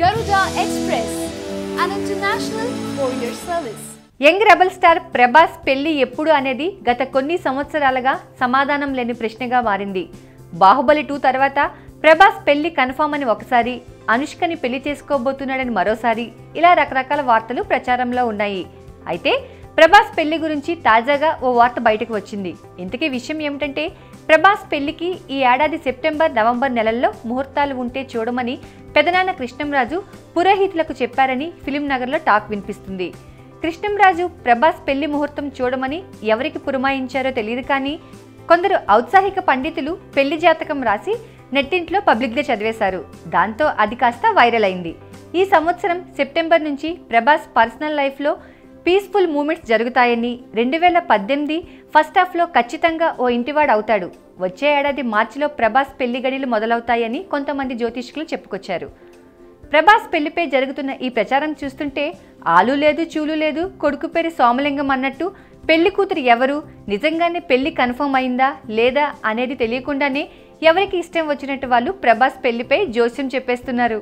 Garuda express an international courier service young rebel star Prabhas పెళ్ళి ఎప్పుడు అనేది గత కొన్ని సంవత్సరాలుగా సమాధానం లేని ప్రశ్నగా మారింది. బాహుబలి టూ తర్వాత ప్రభాస్ పెళ్ళి కన్ఫామ్ అని ఒకసారి అనుష్కని పెళ్ళి చేసుకోబోతున్నాడని మరోసారి ఇలా రకరకాల వార్తలు ప్రచారంలో ఉన్నాయి. అయితే ప్రభాస్ పెళ్ళి గురించి తాజాగా ఓ వార్త బయటకు వచ్చింది. ఇంతకీ విషయం ఏమిటంటే ప్రభాస్ పెళ్ళికి ఈ ఏడాది సెప్టెంబర్ నవంబర్ నెలల్లో ముహూర్తాలు ఉంటే చూడమని పెదనాన్న కృష్ణంరాజు పురోహితులకు చెప్పారని ఫిలిం నగర్లో టాక్ వినిపిస్తుంది. కృష్ణంరాజు ప్రభాస్ పెళ్ళి ముహూర్తం చూడమని ఎవరికి పురమాయించారో తెలియదు కానీ కొందరు ఔత్సాహిక పండితులు పెళ్ళి జాతకం రాసి నెట్టింట్లో పబ్లిక్గా చదివేశారు. దాంతో అది కాస్త వైరల్ అయింది. ఈ సంవత్సరం సెప్టెంబర్ నుంచి ప్రభాస్ పర్సనల్ లైఫ్లో పీస్ఫుల్ మూమెంట్స్ జరుగుతాయని రెండు వేల పద్దెనిమిది ఫస్ట్ హాఫ్లో ఖచ్చితంగా ఓ ఇంటివాడు అవుతాడు. వచ్చే ఏడాది మార్చిలో ప్రభాస్ పెళ్ళి గడిలు మొదలవుతాయని కొంతమంది జ్యోతిష్కులు చెప్పుకొచ్చారు. ప్రభాస్ పెళ్ళిపై జరుగుతున్న ఈ ప్రచారం చూస్తుంటే ఆలు లేదు చూలు లేదు కొడుకు పేరు సోమలింగం అన్నట్టు పెళ్ళి కూతురు ఎవరు నిజంగానే పెళ్ళి కన్ఫర్మ్ అయిందా లేదా అనేది తెలియకుండానే ఎవరికి ఇష్టం వచ్చినట్టు వాళ్ళు ప్రభాస్ పెళ్ళిపై జోస్యం చెప్పేస్తున్నారు.